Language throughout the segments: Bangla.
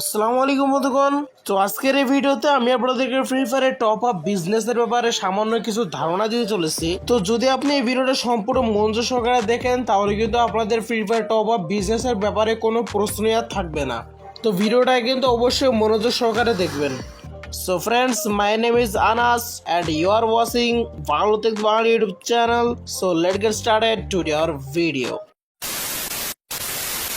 আসসালামু আলাইকুম বন্ধুগণ। তো আজকের এই ভিডিওতে আমি আপনাদেরকে ফ্রি ফায়ারের টপ আপ বিজনেসের ব্যাপারে সামান্য কিছু ধারণা দিতে চলেছি। তো যদি আপনি এই ভিডিওটা সম্পূর্ণ মনোযোগ সহকারে দেখেন, তাহলে কিন্তু আপনাদের ফ্রি ফায়ার টপ আপ বিজনেসের ব্যাপারে কোনো প্রশ্নই আর থাকবে না। তো ভিডিওটা কিন্তু অবশ্যই মনোযোগ সহকারে দেখবেন। So friends my name is Anas and you are watching Bangla tech Bangla YouTube channel so let get started to your video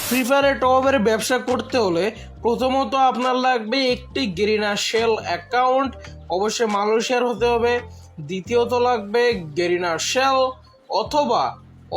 free ফায়ারের টপের ব্যবসা করতে হলে প্রথমত আপনার লাগবে একটি গেরিনা শেল অ্যাকাউন্ট, অবশ্যই মালয়েশিয়ার হতে হবে। দ্বিতীয়ত লাগবে গেরিনা শেল অথবা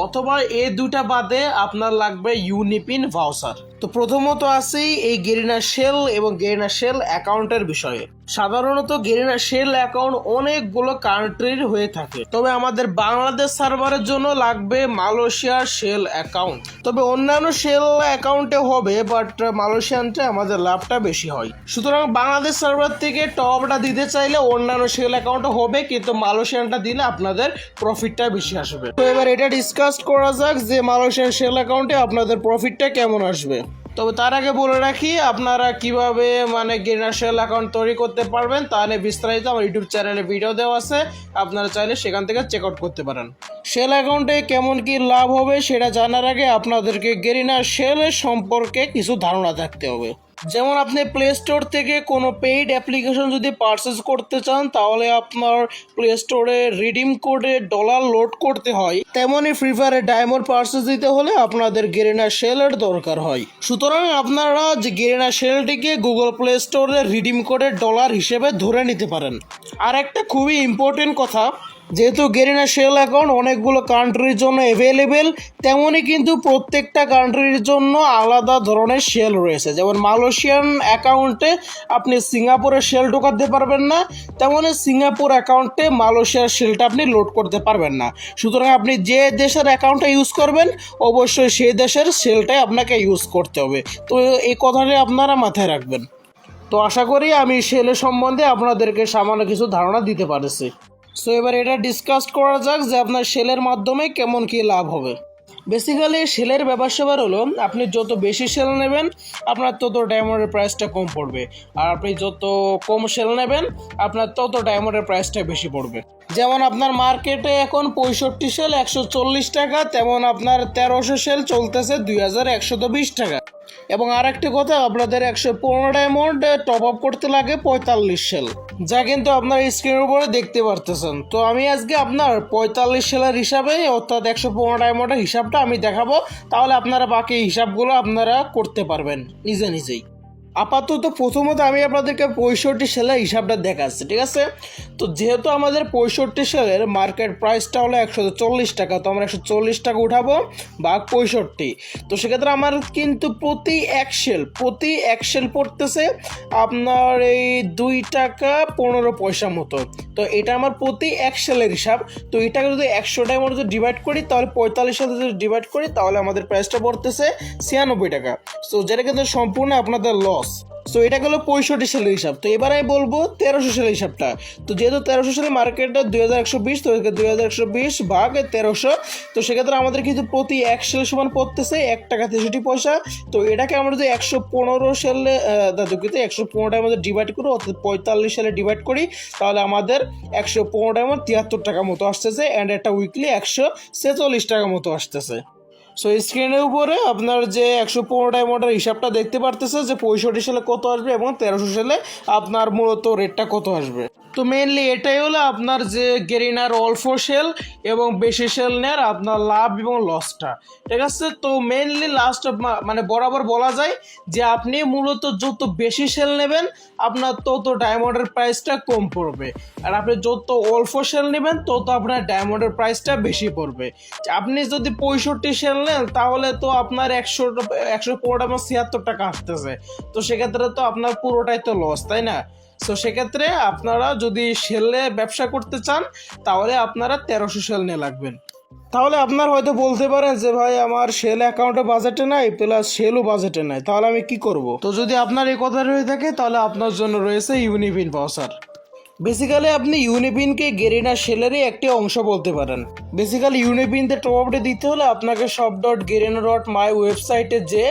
অথবা এ দুটা বাদে আপনার লাগবে ইউনিপিন ভাউসার তো প্রথমত আসি এই গেরিনা শেল এবং গেরিনা শেল অ্যাকাউন্টের বিষয়ে। সাধারণত গেরিনা শেল অ্যাকাউন্ট অনেকগুলো কান্ট্রির হয়ে থাকে। তবে আমাদের বাংলাদেশ সার্ভারের জন্য লাগবে মালয়েশিয়ার শেল অ্যাকাউন্ট তবে অন্যান্য শেল অ্যাকাউন্টে হবে বাট মালয়েশিয়ানটা আমাদের লাভটা বেশি হয়। সুতরাং বাংলাদেশ সার্ভার থেকে টপটা দিতে চাইলে অন্যান্য শেল অ্যাকাউন্টে হবে, কিন্তু মালয়েশিয়ানটা দিলে আপনাদের প্রফিটটা বেশি আসবে। তো এবার এটা ডিসকাস করা যাক যে মালয়েশিয়ান শেল অ্যাকাউন্টে আপনাদের প্রফিটটা কেমন আসবে। তবে তার আগে বলে রাখি, আপনারা কীভাবে মানে গ্রিনার্সিয়াল অ্যাকাউন্ট তৈরি করতে পারবেন তা নিয়ে বিস্তারিত আমার ইউটিউব চ্যানেলে ভিডিও দেওয়া আছে। আপনারা চাইলে সেখান থেকে চেক আউট করতে পারেন। সেল অ্যাকাউন্টে কেমন কি লাভ হবে সেটা জানার আগে আপনাদেরকে গেরিনা সেলের সম্পর্কে কিছু ধারণা থাকতে হবে। যেমন আপনি প্লে স্টোর থেকে কোনো পেইড অ্যাপ্লিকেশন যদি পারচেস করতে চান, তাহলে আপনার প্লে স্টোরে রিডিম কোডে ডলার লোড করতে হয়। তেমনই ফ্রি ফায়ারে ডায়মন্ড পারচেস দিতে হলে আপনাদের গেরিনা শেলের দরকার হয়। সুতরাং আপনারা যে গেরিনা শেলটিকে গুগল প্লে স্টোরে রিডিম কোডে ডলার হিসেবে ধরে নিতে পারেন। আর একটা খুবই ইম্পর্টেন্ট কথা যেহেতু গেরিনা শেল অ্যাকাউন্ট অনেকগুলো কান্ট্রির জন্য অ্যাভেলেবেল তেমনই কিন্তু প্রত্যেকটা কান্ট্রির জন্য আলাদা ধরনের শেল রয়েছে। যেমন মালয়েশিয়ান অ্যাকাউন্টে আপনি সিঙ্গাপুরের শেল ঢোকাতে পারবেন না, তেমনই সিঙ্গাপুর অ্যাকাউন্টে মালয়েশিয়ার শেলটা আপনি লোড করতে পারবেন না। সুতরাং আপনি যে দেশের অ্যাকাউন্টটা ইউজ করবেন, অবশ্যই সেই দেশের শেলটাই আপনাকে ইউজ করতে হবে। তো এই কথাটি আপনারা মাথায় রাখবেন। তো আশা করি আমি শেলের সম্বন্ধে আপনাদেরকে সামান্য কিছু ধারণা দিতে পারছি। সো এবার এটা ডিসকাস করা যাক যে আপনার সেলের মাধ্যমে কেমন কি লাভ হবে। বেসিক্যালি সেলের ব্যাপার সেবার হলো, আপনি যত বেশি সেল নেবেন, আপনার তত ডায়মন্ডের প্রাইসটা কম পড়বে। আর আপনি যত কম সেল নেবেন, আপনার তত ডায়মন্ডের প্রাইসটা বেশি পড়বে। যেমন আপনার মার্কেটে এখন পঁয়ষট্টি সেল একশো চল্লিশ টাকা, তেমন আপনার তেরোশো সেল চলতেছে দুই হাজার একশত বিশ টাকা। এবং আর একটি কথা, আপনাদের একশো পনেরো ডায়মন্ড টপ আপ করতে লাগে পঁয়তাল্লিশ সেল যা কিন্তু আপনার স্ক্রিনের উপরে দেখতে পারতেছেন। তো আমি আজকে আপনার পঁয়তাল্লিশ সেলের হিসাবে, অর্থাৎ একশো পনেরো ডায়মন্ডের হিসাবটা আমি দেখাবো। তাহলে আপনারা বাকি হিসাবগুলো আপনারা করতে পারবেন, নিজে নিজেই। আপাতত প্রথমত আমি আপনাদেরকে পঁয়ষট্টি সেলের হিসাবটা দেখাচ্ছি, ঠিক আছে? তো যেহেতু আমাদের পঁয়ষট্টি সেলের মার্কেট প্রাইসটা হলো একশো চল্লিশ টাকা, তো আমরা একশো চল্লিশ টাকা উঠাবো বা পঁয়ষট্টি। তো সেক্ষেত্রে আমার কিন্তু প্রতি এক সেল প্রতি এক সেল পড়তেছে আপনার এই দুই টাকা পনেরো পয়সা মতো। তো এটা আমার প্রতি এক সেলের হিসাব। তো এটাকে যদি একশো টাকার মধ্যে ডিভাইড করি, তাহলে পঁয়তাল্লিশ সাথে যদি ডিভাইড করি, তাহলে আমাদের প্রাইসটা পড়তেছে ছিয়ানব্বই টাকা। তো যেটা কিন্তু সম্পূর্ণ আপনাদের লস সো এটা গেলো পঁয়ষট্টি সালের হিসাব। তো এবার আমি বলব তেরোশো সালের হিসাবটা। তো যেহেতু তেরোশো সালের মার্কেটটা দুই হাজার একশো বিশ, তো দুই হাজার একশো বিশ ভাগ তেরোশো, তো সেক্ষেত্রে আমাদের কিন্তু প্রতি এক সেল সমান পড়তেছে এক টাকা তেষট্টি পয়সা। তো এটাকে আমরা যদি একশো পনেরো সালে দুঃখিত একশো পনেরোটার মধ্যে ডিভাইড করি, অর্থাৎ পঁয়তাল্লিশ সালে ডিভাইড করি, তাহলে আমাদের একশো পনেরোটার মধ্যে তিয়াত্তর টাকা মতো আসতেছে অ্যান্ড একটা উইকলি একশো ছেচল্লিশ টাকা মতো আসতেছে। সো স্ক্রিনের উপরে আপনার যে একশো পনেরো ডায়মন্ডের হিসাবটা দেখতে পারতেছে যে পঁয়ষট্টি সালে কত আসবে এবং তেরোশো সালে আপনার মূলত রেটটা কত আসবে। তো মেনলি এটাই হলো আপনার যে গেরিনার অল্প সেল এবং বেশি সেল নেওয়ার আপনার লাভ এবং লসটা ঠিক আছে? তো মেনলি লাস্ট মানে বরাবর বলা যায় যে আপনি মূলত যত বেশি সেল নেবেন, আপনার তত ডায়মন্ডের প্রাইসটা কম পড়বে। আর আপনি যত অল্প সেল নেবেন, তত আপনার ডায়মন্ডের প্রাইসটা বেশি পড়বে। আপনি যদি পঁয়ষট্টি সেল নেন, তাহলে তো আপনার একশো একশো পনেরো ছিয়াত্তর টাকা আসতেছে। তো সেক্ষেত্রে তো আপনার পুরোটাই তো লস তাই না? সো সেক্ষেত্রে আপনারা যদি সেলে ব্যবসা করতে চান, তাহলে আপনারা তেরোশো সেল নিয়ে লাগবেন। তাহলে আপনার হয়তো বলতে পারেন যে, ভাই, আমার সেল অ্যাকাউন্টে বাজেটে নাই প্লাস সেলও বাজেটে নাই, তাহলে আমি কি করব? তো যদি আপনার এই কথা রয়ে থাকে, তাহলে আপনার জন্য রয়েছে ইউনিফিন পাওসার বেসিক্যালি আপনি ইউনিপিনকে গেরিনা শেলেরই একটি অংশ বলতে পারেন। বেসিক্যালি ইউনিপিনতে টপ আপটা দিতে হলে আপনাকে সব ডট গেরিনা ডট মাই ওয়েবসাইটে যে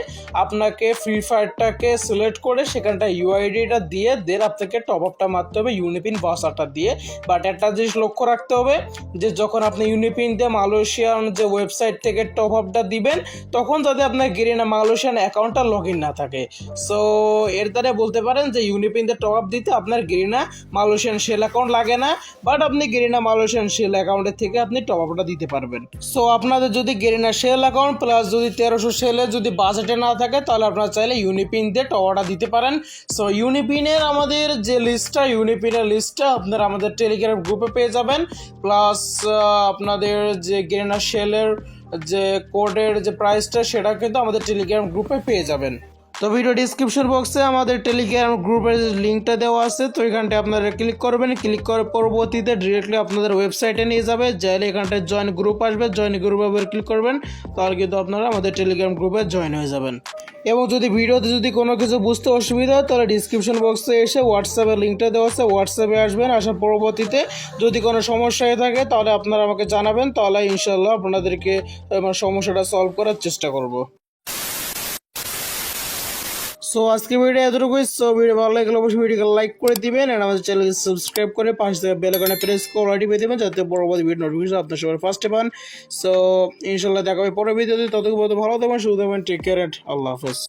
আপনাকে ফ্রি ফায়ারটাকে সিলেক্ট করে সেখানটা ইউআইডিটা দিয়ে দেন আপনাকে টপ আপটা মারতে হবে ইউনিপিন বাসাটা দিয়ে। বাট একটা জিনিস লক্ষ্য রাখতে হবে যে যখন আপনি ইউনিপিন দিয়ে মালয়েশিয়ান যে ওয়েবসাইট থেকে টপ আপটা দিবেন, তখন যাতে আপনার গেরিনা মালয়েশিয়ান অ্যাকাউন্টটা লগ ইন না থাকে। সো এর দ্বারা বলতে পারেন যে ইউনিপিন দিয়ে টপ আপ দিতে আপনার গেরিনা মালয়েশিয়ান শেল অ্যাকাউন্ট লাগে না বাট আপনি গেরিনা মালয়েশিয়ান শেল অ্যাকাউন্টের থেকে আপনি টপ আপটা দিতে পারবেন। সো আপনাদের যদি গেরিনা শেল অ্যাকাউন্ট প্লাস যদি তেরোশো সেলে যদি বাজেটে না থাকে, তাহলে আপনারা চাইলে ইউনিপিন দিয়ে টপ আপটা দিতে পারেন। সো ইউনিপিনের আমাদের যে লিস্টটা ইউনিপিনের লিস্টটা আপনারা আমাদের টেলিগ্রাম গ্রুপে পেয়ে যাবেন। প্লাস আপনাদের যে গেরিনা শেলের যে কোডের যে প্রাইসটা সেটা কিন্তু আমাদের টেলিগ্রাম গ্রুপে পেয়ে যাবেন। তো ভিডিও ডিসক্রিপশন বক্সে আমাদের টেলিগ্রাম গ্রুপের লিঙ্কটা দেওয়া আছে, তো এখানটা আপনারা ক্লিক করবেন ক্লিক করে পরবর্তীতে ডিরেক্টলি আপনাদের ওয়েবসাইটে নিয়ে যাবে, যাইলে এখানটায় জয়েন গ্রুপ আসবে জয়েন গ্রুপে ক্লিক করবেন, তাহলে কিন্তু আপনারা আমাদের টেলিগ্রাম গ্রুপে জয়েন হয়ে যাবেন। এবং যদি ভিডিওতে যদি কোনো কিছু বুঝতে অসুবিধা হয়, তাহলে ডিসক্রিপশন বক্সে এসে হোয়াটসঅ্যাপের লিঙ্কটা দেওয়া আছে হোয়াটসঅ্যাপে আসবেন, আসার পরবর্তীতে যদি কোনো সমস্যা হয়ে থাকে, তাহলে আপনারা আমাকে জানাবেন, তাহলে ইনশাল্লাহ আপনাদেরকে আমার সমস্যাটা সলভ করার চেষ্টা করব। সো আজকে ভিডিও এতটুকুই। সো ভিডিও ভালো লাগলে অবশ্যই ভিডিওকে লাইক করে দিবেন আর আমাদের চ্যানেলকে সাবস্ক্রাইব করে পাশে থেকে বেল আইকনে প্রেস করে অলরেডি পেয়ে দেবেন যাতে পরবর্তী ভিডিও নোটিফিকেশন আপনার সবার ফার্স্টে পান। সো ইনশাল্লাহ দেখা হবে পরের ভিডিওতে ততক্ষণ ভালো থাকবেন, সুস্থ থাকবেন টেক কেয়ার আল্লাহ হাফেজ।